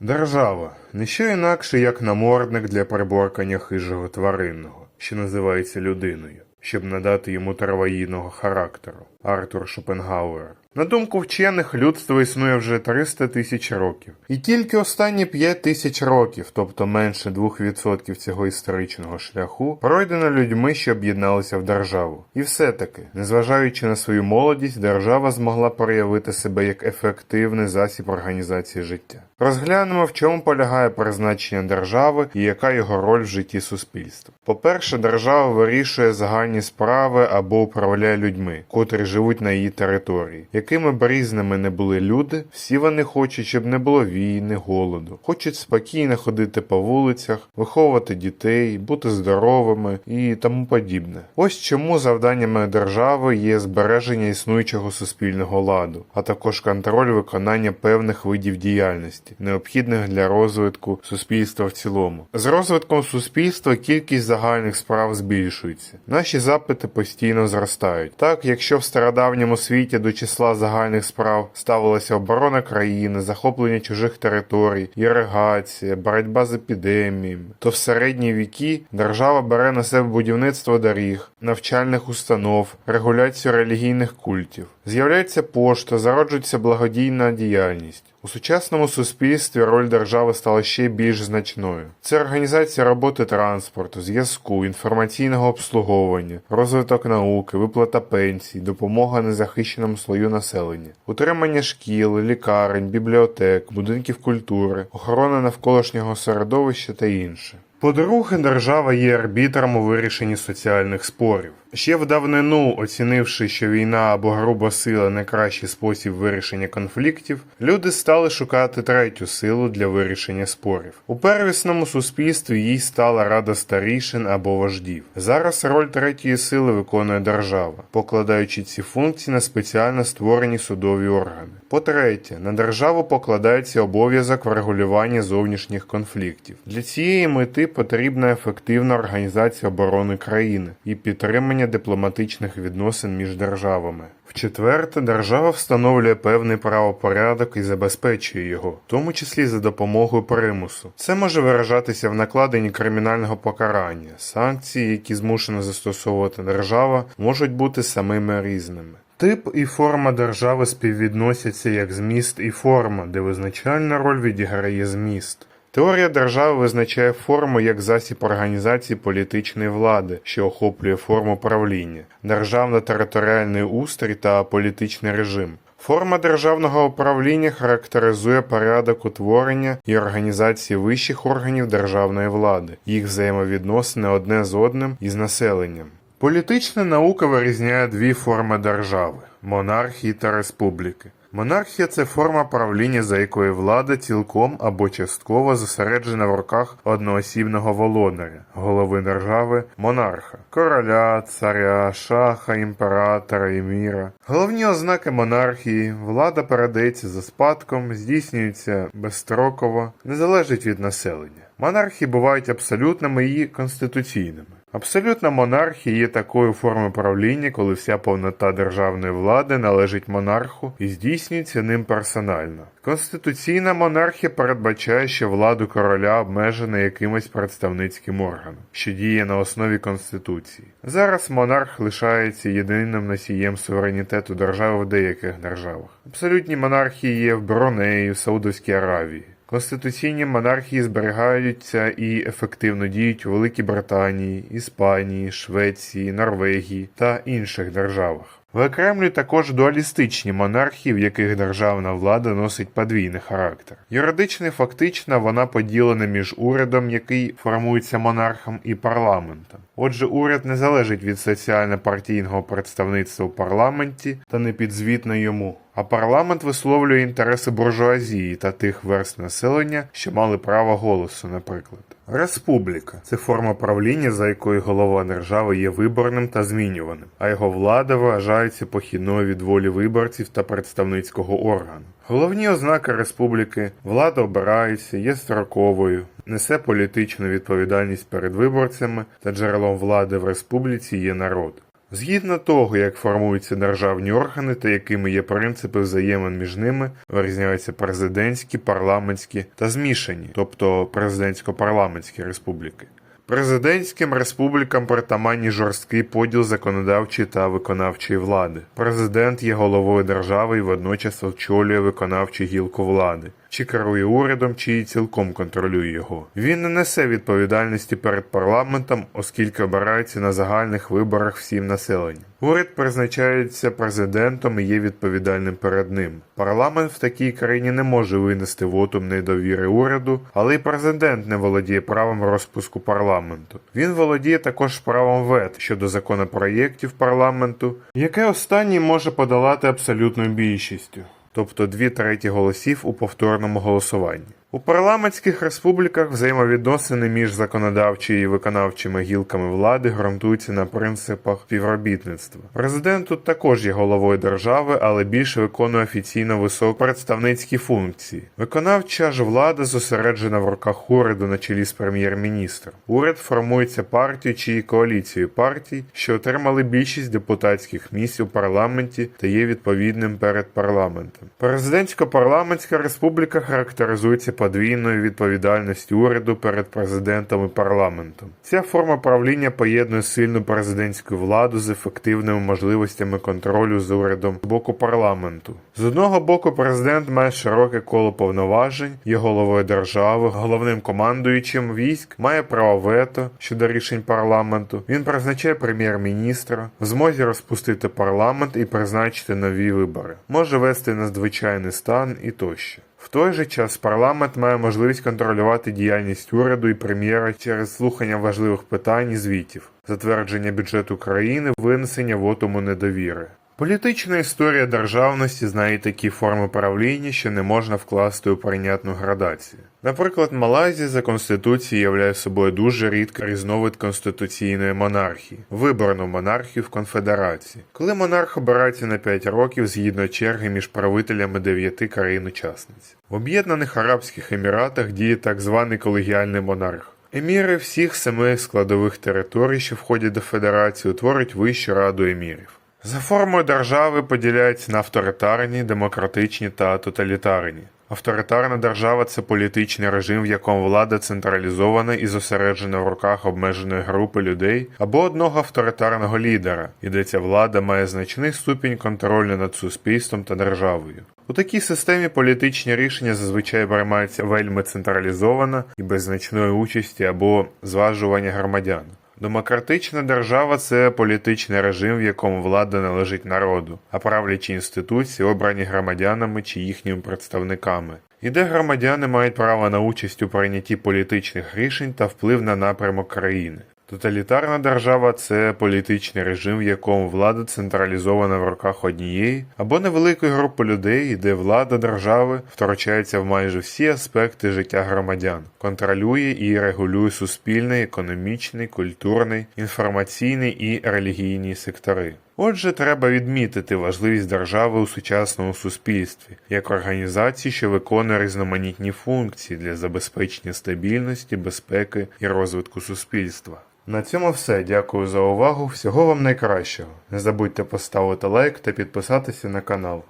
Держава не що інакше, як намордник для приборкання хижого тваринного, що називається людиною, щоб надати йому травоїдного характеру. Артур Шопенгауер. На думку вчених, людство існує вже 300 тисяч років. І тільки останні 5 тисяч років, тобто менше 2% цього історичного шляху, пройдено людьми, що об'єдналися в державу. І все-таки, незважаючи на свою молодість, держава змогла проявити себе як ефективний засіб організації життя. Розглянемо, в чому полягає призначення держави і яка його роль в житті суспільства. По-перше, держава вирішує загальні справи або управляє людьми, котрі живуть на її території. Якими б різними не були люди, всі вони хочуть, щоб не було війни, голоду, хочуть спокійно ходити по вулицях, виховувати дітей, бути здоровими і тому подібне. Ось чому завданнями держави є збереження існуючого суспільного ладу, а також контроль виконання певних видів діяльності, необхідних для розвитку суспільства в цілому. З розвитком суспільства кількість загальних справ збільшується. Наші запити постійно зростають. Так, якщо в стародавньому світі до числа загальних справ ставилася оборона країни, захоплення чужих територій, іригація, боротьба з епідеміями, то в середні віки держава бере на себе будівництво доріг, навчальних установ, регуляцію релігійних культів. З'являється пошта, зароджується благодійна діяльність. У сучасному суспільстві роль держави стала ще більш значною. Це організація роботи транспорту, зв'язку, інформаційного обслуговування, розвиток науки, виплата пенсій, допомога незахищеному слою населення, утримання шкіл, лікарень, бібліотек, будинків культури, охорона навколишнього середовища та інше. По-друге, держава є арбітром у вирішенні соціальних спорів. Ще в давнину, оцінивши, що війна або груба сила не кращий спосіб вирішення конфліктів, люди стали шукати третю силу для вирішення спорів. У первісному суспільстві їй стала рада старішин або вождів. Зараз роль третьої сили виконує держава, покладаючи ці функції на спеціально створені судові органи. По-третє, на державу покладається обов'язок врегулювання зовнішніх конфліктів. Для цієї мети потрібна ефективна організація оборони країни і підтримання дипломатичних відносин між державами. В-четверте, держава встановлює певний правопорядок і забезпечує його, в тому числі за допомогою примусу. Це може виражатися в накладенні кримінального покарання. Санкції, які змушена застосовувати держава, можуть бути самими різними. Тип і форма держави співвідносяться як зміст і форма, де визначальна роль відіграє зміст. Теорія держави визначає форму як засіб організації політичної влади, що охоплює форму правління, державно-територіальний устрій та політичний режим. Форма державного управління характеризує порядок утворення і організації вищих органів державної влади, їх взаємовідносини одне з одним і з населенням. Політична наука вирізняє дві форми держави монархії та республіки. Монархія це форма правління, за якою влада цілком або частково зосереджена в руках одноосібного володаря, голови держави, монарха, короля, царя, шаха, імператора, еміра. Головні ознаки монархії влада передається за спадком, здійснюється безстроково, не залежить від населення. Монархії бувають абсолютними і конституційними. Абсолютна монархія є такою формою правління, коли вся повнота державної влади належить монарху і здійснюється ним персонально. Конституційна монархія передбачає, що владу короля обмежена якимось представницьким органом, що діє на основі конституції. Зараз монарх лишається єдиним носієм суверенітету держави в деяких державах. Абсолютні монархії є в Бронеї, Саудовській Аравії. Конституційні монархії зберігаються і ефективно діють у Великій Британії, Іспанії, Швеції, Норвегії та інших державах. Виокремлюють також дуалістичні монархії, в яких державна влада носить подвійний характер. Юридично фактично вона поділена між урядом, який формується монархом, і парламентом. Отже, уряд не залежить від соціально-партійного представництва у парламенті та не підзвітно йому. А парламент висловлює інтереси буржуазії та тих верст населення, що мали право голосу, наприклад. Республіка це форма правління, за якою голова держави є виборним та змінюваним, а його влада вважається похідною від волі виборців та представницького органу. Головні ознаки республіки влада обирається, є строковою, несе політичну відповідальність перед виборцями та джерелом влади в республіці є народ. Згідно того, як формуються державні органи та якими є принципи взаємин між ними, вирізняються президентські, парламентські та змішані, тобто президентсько-парламентські республіки. Президентським республікам притаманні жорсткий поділ законодавчої та виконавчої влади. Президент є головою держави і водночас очолює виконавчу гілку влади, чи керує урядом, чи і цілком контролює його. Він не несе відповідальності перед парламентом, оскільки обирається на загальних виборах всім населенням. Уряд призначається президентом і є відповідальним перед ним. Парламент в такій країні не може винести вотум недовіри уряду, але й президент не володіє правом розпуску парламенту. Він володіє також правом вет щодо законопроєктів парламенту, яке останній може подолати абсолютною більшістю тобто дві треті голосів у повторному голосуванні. У парламентських республіках взаємовідносини між законодавчою і виконавчими гілками влади ґрунтуються на принципах співробітництва. Президент тут також є головою держави, але більше виконує офіційно високопредставницькі функції. Виконавча ж влада зосереджена в руках уряду на чолі з прем'єр-міністром. Уряд формується партією чи коаліцією партій, що отримали більшість депутатських місць у парламенті та є відповідним перед парламентом. Президентсько-парламентська республіка характеризується подвійною відповідальністю уряду перед президентом і парламентом. Ця форма правління поєднує сильну президентську владу з ефективними можливостями контролю з урядом з боку парламенту. З одного боку, президент має широке коло повноважень, є головою держави, головним командуючим військ, має право вето щодо рішень парламенту. Він призначає прем'єр-міністра, в змозі розпустити парламент і призначити нові вибори, може вести надзвичайний стан і тощо. В той же час парламент має можливість контролювати діяльність уряду і прем'єра через слухання важливих питань і звітів, затвердження бюджету країни, винесення вотуму недовіри. Політична історія державності знає такі форми правління, що не можна вкласти у прийнятну градацію. Наприклад, Малайзія за конституцією являє собою дуже рідкий різновид конституційної монархії, виборну монархію в конфедерації, коли монарх обирається на 5 років згідно черги між правителями дев'яти країн-учасниць. В Об'єднаних Арабських Еміратах діє так званий колегіальний монарх. Еміри всіх семи складових територій, що входять до федерації, утворюють Вищу раду емірів. За формою держави поділяються на авторитарні, демократичні та тоталітарні. Авторитарна держава це політичний режим, в якому влада централізована і зосереджена в руках обмеженої групи людей або одного авторитарного лідера, і де ця влада має значний ступінь контролю над суспільством та державою. У такій системі політичні рішення зазвичай приймаються вельми централізовано і без значної участі або зважування громадян. Демократична держава це політичний режим, в якому влада належить народу, а правлячі інституції обрані громадянами чи їхніми представниками, і де громадяни мають право на участь у прийнятті політичних рішень та вплив на напрямок країни. Тоталітарна держава це політичний режим, в якому влада централізована в руках однієї або невеликої групи людей, де влада держави втручається в майже всі аспекти життя громадян, контролює і регулює суспільний, економічний, культурний, інформаційний і релігійні сектори. Отже, треба відмітити важливість держави у сучасному суспільстві як організації, що виконує різноманітні функції для забезпечення стабільності, безпеки і розвитку суспільства. На цьому все. Дякую за увагу. Всього вам найкращого. Не забудьте поставити лайк та підписатися на канал.